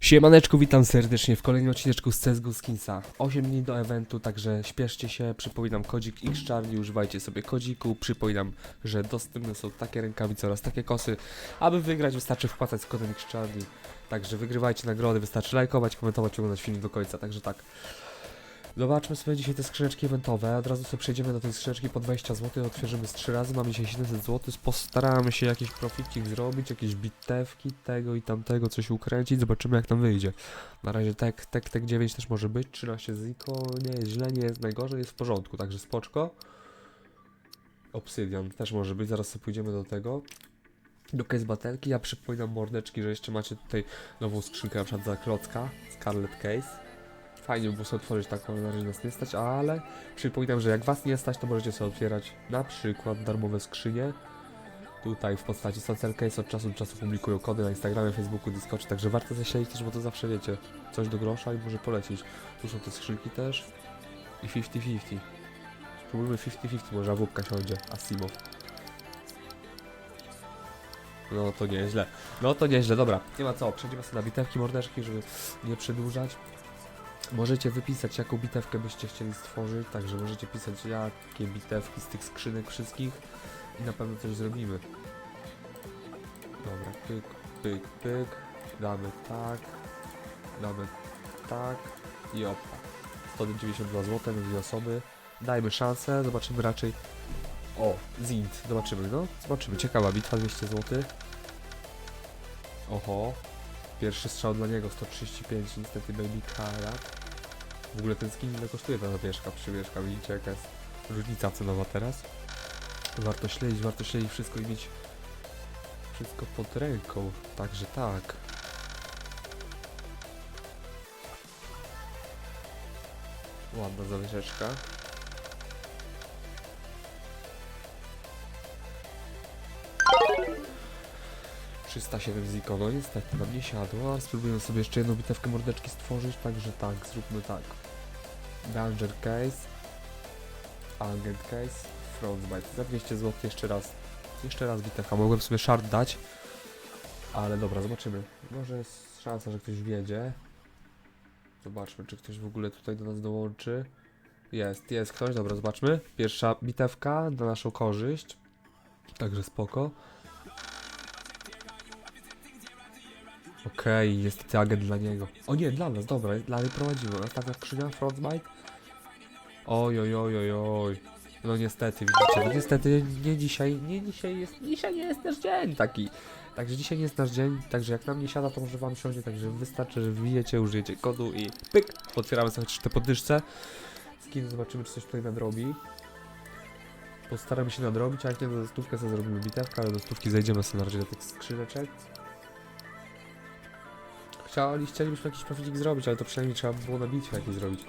Siemaneczku, witam serdecznie w kolejnym odcineczku z CSGO Skinsa. 8 dni do eventu, także śpieszcie się, przypominam kodzik XCharlie, używajcie sobie kodziku, przypominam, że dostępne są takie rękawice oraz takie kosy. Aby wygrać wystarczy wpłacać z kodem XCharlie, także wygrywajcie nagrody, wystarczy lajkować, komentować, oglądać film do końca, także tak. Zobaczmy sobie dzisiaj te skrzyneczki eventowe, od razu sobie przejdziemy do tej skrzyneczki po 20 zł, otwierzymy z 3 razy, mamy dzisiaj 700 zł, postaramy się jakiś proficik zrobić, jakieś bitewki tego i tamtego, coś ukręcić, zobaczymy jak nam wyjdzie. Na razie tek, tek, tek 9 też może być, 13 ziko, nie jest źle, nie jest najgorzej, jest w porządku, także spoczko. Obsydian też może być, zaraz sobie pójdziemy do tego. Do case batelki, ja przypominam mordeczki, że jeszcze macie tutaj nową skrzynkę na przykład za klocka, Scarlet Case. Fajnie by było sobie otworzyć taką, na razie nas nie stać, ale przypominam, że jak was nie stać, to możecie sobie otwierać na przykład darmowe skrzynie. Tutaj w postaci social case od czasu do czasu publikują kody na Instagramie, Facebooku, Discordzie, także warto zaśledzić też, bo to zawsze wiecie, coś do grosza i może polecieć. Tu są te skrzynki też i 50-50. Spróbujmy 50-50, może awupka siądzie, Asimov. No to nieźle. No to nieźle, dobra. Nie ma co, przejdziemy sobie na bitewki mordeczki, żeby nie przedłużać. Możecie wypisać, jaką bitewkę byście chcieli stworzyć, także możecie pisać, jakie bitewki z tych skrzynek wszystkich i na pewno coś zrobimy. Dobra, pyk, pyk, pyk, damy tak, damy tak i opa. 192 zł na dwie osoby. Dajmy szansę, zobaczymy raczej. O, Zint, zobaczymy, no, zobaczymy. Ciekawa bitwa, 200 zł. Oho, pierwszy strzał dla niego, 135, niestety baby karat. W ogóle ten skin ile kosztuje ta zawieszka, przywieszka, widzicie jaka jest różnica cenowa teraz. Warto śledzić, warto śledzić wszystko i mieć wszystko pod ręką, także tak. Ładna zawieszeczka. Trzysta siedem ziko, no niestety nam nie siadło, ale spróbujemy sobie jeszcze jedną bitewkę mordeczki stworzyć, także tak, zróbmy tak. Danger Case, Agent Case, Frostbite. Za 200 zł jeszcze raz. Jeszcze raz bitewka. Mogłem sobie shard dać. Ale dobra, zobaczymy. Może jest szansa, że ktoś wiedzie. Zobaczmy, czy ktoś w ogóle tutaj do nas dołączy. Jest, jest ktoś. Dobra, zobaczmy. Pierwsza bitewka na naszą korzyść. Także spoko. Okej, jest niestety agent dla niego. O nie, dla nas, dobra, dla mnie prowadzimy. Ostatnia skrzynia, Frostbite. Oj, oj, oj, oj, oj. No niestety, widzicie, no niestety nie dzisiaj, nie dzisiaj jest, dzisiaj nie jest nasz dzień taki. Także dzisiaj nie jest nasz dzień, także jak nam nie siada, to może wam siądzie, także wystarczy, że wbijecie, użyjecie kodu i pyk, otwieramy sobie te poddyszce. Skin, zobaczymy, czy coś tutaj nadrobi. Postaramy się nadrobić, a jak nie, do stówkę sobie zrobimy bitewkę, ale do stówki zejdziemy sobie na razie do tych skrzyneczek. Chcieli, chcielibyśmy jakiś profitik zrobić, ale to przynajmniej trzeba by było na bitwie jakieś zrobić.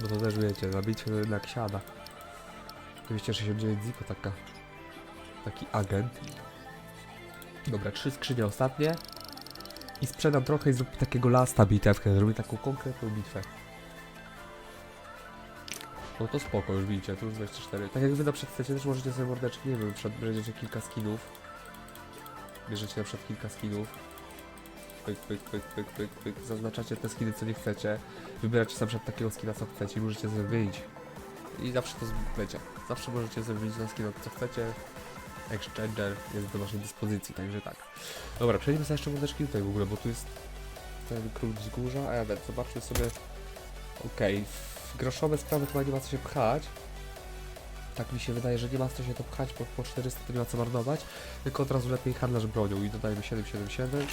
Bo to też wiecie, na bitwie jednak siada. 269 ziko taka. Taki agent. Dobra, trzy skrzynie ostatnie. I sprzedam trochę i zrobię takiego lasta bitewkę, zrobię taką konkretną bitwę. No to spoko, już widzicie, tu już 24. Tak jak wy na przykład chcecie, też możecie sobie mordeczki, nie wiem, na bierzecie kilka skinów. Bierzecie na przykład kilka skinów. Pyk, pyk, pyk, pyk, pyk, pyk. Zaznaczacie te skiny, co nie chcecie. Wybieracie na przykład takiego skina, co chcecie i możecie wyjść. I zawsze to wiecie. Zawsze możecie wyjść na skina, co chcecie. Exchanger jest do waszej dyspozycji, także tak. Dobra, przejdźmy sobie jeszcze mordeczki tutaj w ogóle, bo tu jest ten król wzgórza, a ja wiem, zobaczmy sobie... Okej, w groszowe sprawy chyba nie ma co się pchać. Tak mi się wydaje, że nie ma co się to pchać, bo po 400 to nie ma co marnować. Tylko od razu lepiej handlarz bronią i dodajmy 777.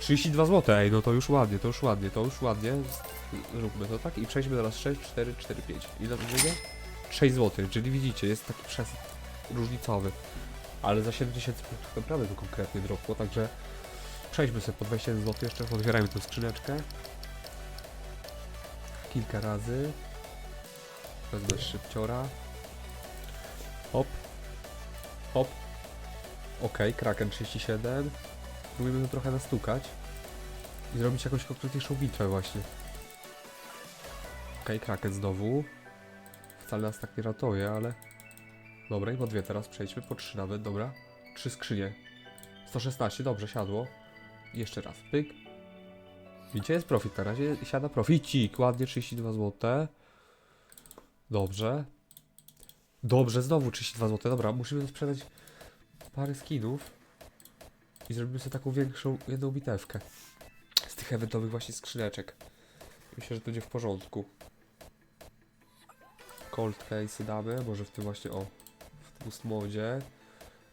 32 zł, ej, no to już ładnie, to już ładnie, to już ładnie. Zróbmy to tak i przejdźmy teraz 6, 4, 4, 5. Ile to wyjdzie? 6 zł, czyli widzicie, jest taki przesyp różnicowy. Ale za 7000 punktów naprawdę to konkretnie dropło, także przejdźmy sobie po 21 zł jeszcze, otwierajmy tę skrzyneczkę. Kilka razy. Wezmę szybciora. Hop. Hop. Okej, Kraken 37. Spróbujmy to trochę nastukać. I zrobić jakąś konkretniejszą bitwę właśnie. Okej, Kraken znowu. Wcale nas tak nie ratuje, ale... Dobra, i po dwie teraz przejdźmy, po trzy nawet, dobra. Trzy skrzynie. 116, dobrze, siadło. Jeszcze raz, pyk. Widzicie, jest profit na razie, siada proficik, ładnie 32 zł. Dobrze. Dobrze, znowu 32 zł, dobra, musimy sprzedać parę skinów. I zrobimy sobie taką większą, jedną bitewkę. Z tych eventowych właśnie skrzyneczek. Myślę, że to będzie w porządku. Cold case damy, może w tym właśnie, o, w boost modzie.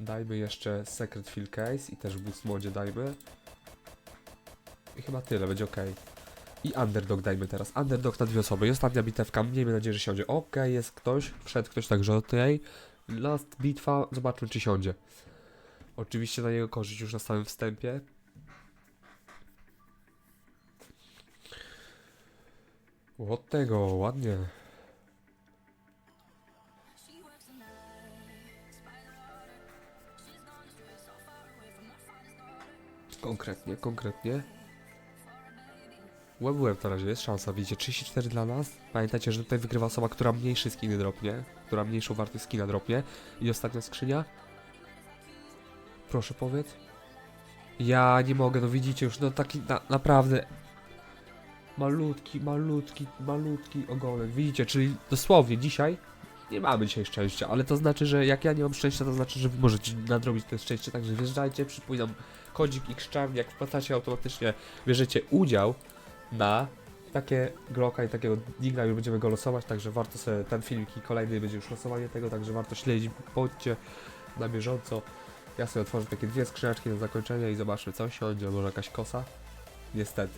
Dajmy jeszcze secret fill case i też w boost modzie dajmy. I chyba tyle, będzie ok. I underdog dajmy teraz. Underdog na dwie osoby. I ostatnia bitewka. Miejmy nadzieję, że siądzie. Ok, jest ktoś. Wszedł ktoś, także ok. Last bitwa. Zobaczmy, czy siądzie. Oczywiście na jego korzyść już na samym wstępie. Od tego, ładnie. Konkretnie, konkretnie. Web web na razie jest szansa, widzicie, 34 dla nas. Pamiętajcie, że tutaj wygrywa osoba, która mniejszy skiny dropnie, która mniejszą wartość skina dropnie. I ostatnia skrzynia. Proszę powiedz. Ja nie mogę, no widzicie już, no taki na, naprawdę malutki, malutki, malutki ogonek. Widzicie, czyli dosłownie dzisiaj nie mamy dzisiaj szczęścia, ale to znaczy, że jak ja nie mam szczęścia, to znaczy, że wy możecie nadrobić to szczęście, także wjeżdżajcie, przypominam, kodzik x jak wpłacacie automatycznie, bierzecie udział na takie Glocka i takiego Digla już będziemy go losować, także warto sobie ten filmik i kolejny będzie już losowanie tego, także warto śledzić, bądźcie na bieżąco. Ja sobie otworzę takie dwie skrzyneczki na zakończenie i zobaczmy co siądzie, może jakaś kosa? Niestety.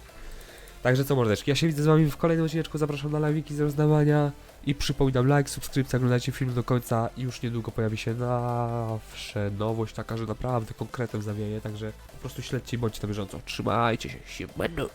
Także co mordeczki, ja się widzę z wami w kolejnym odcineczku, zapraszam na lajki z rozdawania i przypominam like, subskrypcja, oglądajcie film do końca i już niedługo pojawi się zawsze nowość taka, że naprawdę konkretem zawieje, także po prostu śledźcie i bądźcie na bieżąco. Trzymajcie się, siemano!